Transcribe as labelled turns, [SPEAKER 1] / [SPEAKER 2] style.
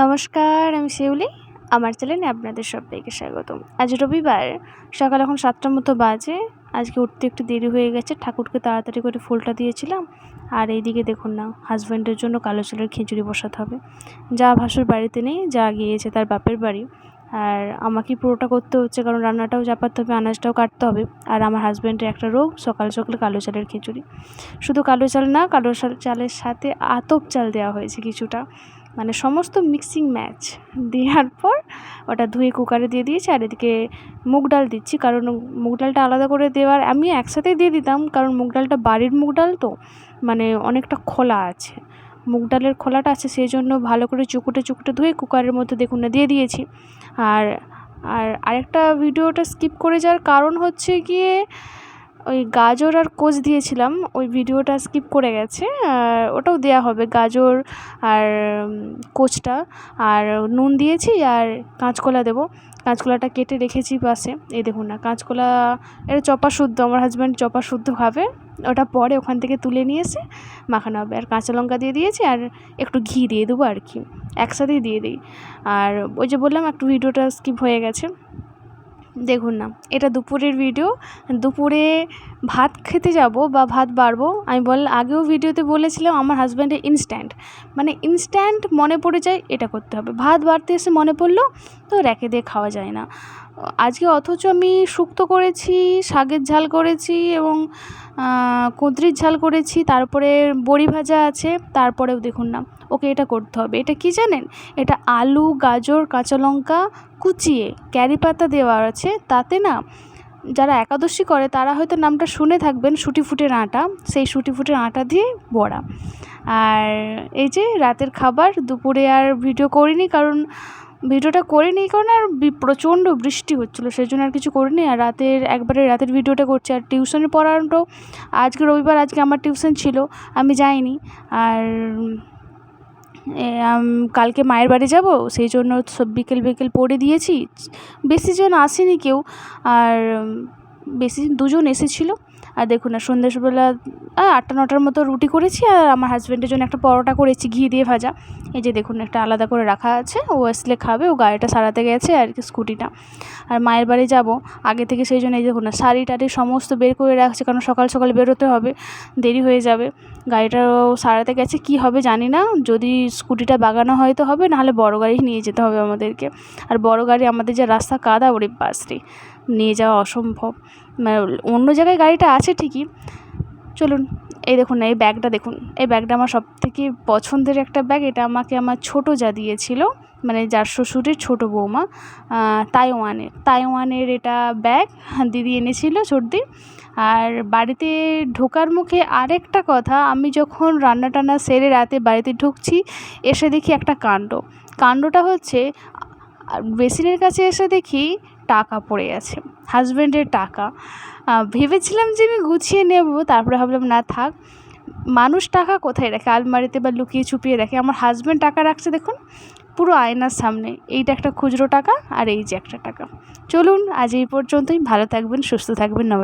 [SPEAKER 1] নমস্কার, আমি শিউলি। আমার চ্যানেলে আপনাদের সবাইকে স্বাগতম। আজ রবিবার, সকাল এখন সাতটার মতো বাজে। আজকে উঠতে একটু দেরি হয়ে গেছে। ঠাকুরকে তাড়াতাড়ি করে ফুলটা দিয়েছিলাম। আর এইদিকে দেখুন না হাজব্যান্ডের জন্য কালো চালের খিচুড়ি বসাতে হবে। যা ভাসুর বাড়িতে নেই, যা গিয়েছে তার বাপের বাড়ি। আর আমাকে পুরোটা করতে হচ্ছে, কারণ রান্নাটাও চাপাতে হবে, আনাজটাও কাটতে হবে। আর আমার হাজব্যান্ডের একটা রোগ, সকাল সকাল কালো চালের খিচুড়ি। শুধু কালো চাল না, কালো চালের সাথে আতপ চাল দেওয়া হয়েছে কিছুটা। মানে সমস্ত মিক্সিং ম্যাচ দেওয়ার পর ওটা ধুয়ে কুকারে দিয়ে দিয়েছি আর এদিকে মুগ ডাল দিচ্ছি। কারণ মুগ ডালটা আলাদা করে দেওয়ার আমি একসাথেই দিয়ে দিতাম, কারণ মুগ ডালটা বাড়ির মুগ ডাল তো মানে অনেকটা খোলা আছে। মুগ ডালের খোলাটা আছে, সেই জন্য ভালো করে চুকুটে চুকুটে ধুয়ে কুকারের মধ্যে দেখুন না, দিয়ে দিয়েছি। আর আর আরেকটা ভিডিওটা স্কিপ করে যাওয়ার কারণ হচ্ছে গিয়ে ওই গাজর আর কোচ দিয়েছিলাম, ওই ভিডিওটা স্কিপ করে গেছে ওটাও দেওয়া হবে, গাজর আর কোচটা, আর নুন দিয়েছি আর কাঁচকলা দেবো, কাঁচকলাটা কেটে রেখেছি পাশে, এই দেখুন না, কাঁচকলা এটা চপা শুদ্ধ, আমার হাজব্যান্ড চপা শুদ্ধ খাবে ওটা পরে ওখান থেকে তুলে নিয়ে এসে মাখানো হবে, আর কাঁচা লঙ্কা দিয়ে দিয়েছি, আর একটু ঘি দিয়ে দেবো আর কি, একসাথেই দিয়ে দিই, আর ওই যে বললাম, একটু ভিডিওটা স্কিপ হয়ে গেছে দেখুন না, এটা দুপুরের ভিডিও দুপুরে ভাত খেতে যাব বা ভাত বাড়বো, আমি বল, আগেও ভিডিওতে বলেছিলাম আমার হাজব্যান্ডের ইনস্ট্যান্ট মানে ইনস্ট্যান্ট মনে পড়ে যায় এটা করতে হবে। ভাত বাড়তে এসে মনে পড়ল, তো র্যাকে দিয়ে খাওয়া যায় না। আজকে অথচ আমি শুক্তো করেছি, শাকের ঝাল করেছি এবং কুঁদরির ঝাল করেছি, তারপরে বড়ি ভাজা আছে, তারপরেও দেখুন না, ওকে এটা করতে হবে। এটা কি জানেন? এটা আলু, গাজর, কাঁচা লঙ্কা কুচিয়ে ক্যারি পাতা দেওয়া আছে, তাতে না যারা একাদশী করে, তারা হয়তো নামটা শুনে থাকবেন শুটি ফুটের আটা, সেই সুটি ফুটের আটা দিয়ে বড়া। আর এই যে রাতের খাবার, দুপুরে আর ভিডিও করিনি কারণ, ভিডিওটা করিনি কারণ আর প্রচণ্ড বৃষ্টি হচ্ছিল সেই জন্য আর কিছু করিনি। আর রাতের, একবারে রাতের ভিডিওটা করছি। আর টিউশনে পড়ানোটাও, আজকে রবিবার, আজকে আমার টিউশন ছিল, আমি যাইনি। আর কালকে মায়ের বাড়ি যাব, সেই জন্য সব বিকেল বিকেল পড়ে দিয়েছি। বেশি জন আসেনি কেউ। আর বেশি দুজন এসেছিল। আর দেখুন না সন্ধ্যেবেলা আটটা, নটার মতো রুটি করেছি আর আমার হাজব্যান্ডের জন্য একটা পরোটা করেছি, ঘি দিয়ে ভাজা। এই যে দেখুন, একটা আলাদা করে রাখা আছে। ও আসলে খাবে, ও গাড়িটা সারাতে গেছে আর কি স্কুটিটা। আর মায়ের বাড়ি যাব আগে থেকে সেই জন্য এই দেখুন না, শাড়ি টাড়ি সমস্ত বের করে রাখছে, কারণ সকাল সকাল বেরোতে হবে, দেরি হয়ে যাবে। গাড়িটাও সারাতে গেছে, কি হবে জানি না। যদি স্কুটিটা বাগানো হয় তো হবে, নাহলে বড় গাড়ি নিয়ে যেতে হবে আমাদেরকে। আর বড় গাড়ি আমাদের যে রাস্তা কাদা, ওরে বাসরে। নিয়ে যাওয়া অসম্ভব। মানে অন্য জায়গায় গাড়িটা আছে ঠিকই। চলুন, এই দেখুন, এই ব্যাগটা দেখুন। এই ব্যাগটা আমার সব থেকে পছন্দের একটা ব্যাগ। এটা আমাকে আমার ছোটো যা দিয়েছিল মানে যার শ্বশুরের ছোটো বৌমা তাইওয়ানের। তাইওয়ানের এটা ব্যাগ দিদি এনেছিল সর্দি। আর বাড়িতে ঢোকার মুখে আরেকটা কথা, আমি যখন রান্না টান্না সেরে রাতে বাড়িতে ঢুকছি, এসে দেখি একটা কাণ্ড। কাণ্ডটা হচ্ছে বেসিনের কাছে এসে দেখি টাকা পড়ে আছে হাজব্যান্ডের টাকা। ভেবেছিলাম যে আমি গুছিয়ে নেব, তারপরে ভাবলাম, না থাক, মানুষ টাকা কোথায় রাখে? আলমারিতে বা লুকিয়ে ছুপিয়ে রাখে? আমার হাজব্যান্ড টাকা রাখছে, দেখুন, পুরো আয়নার সামনে। এইটা একটা খুচরো টাকা আর এই যে একটা টাকা। চলুন, আজ এই পর্যন্তই। ভালো থাকবেন, সুস্থ থাকবেন, নমস্কার।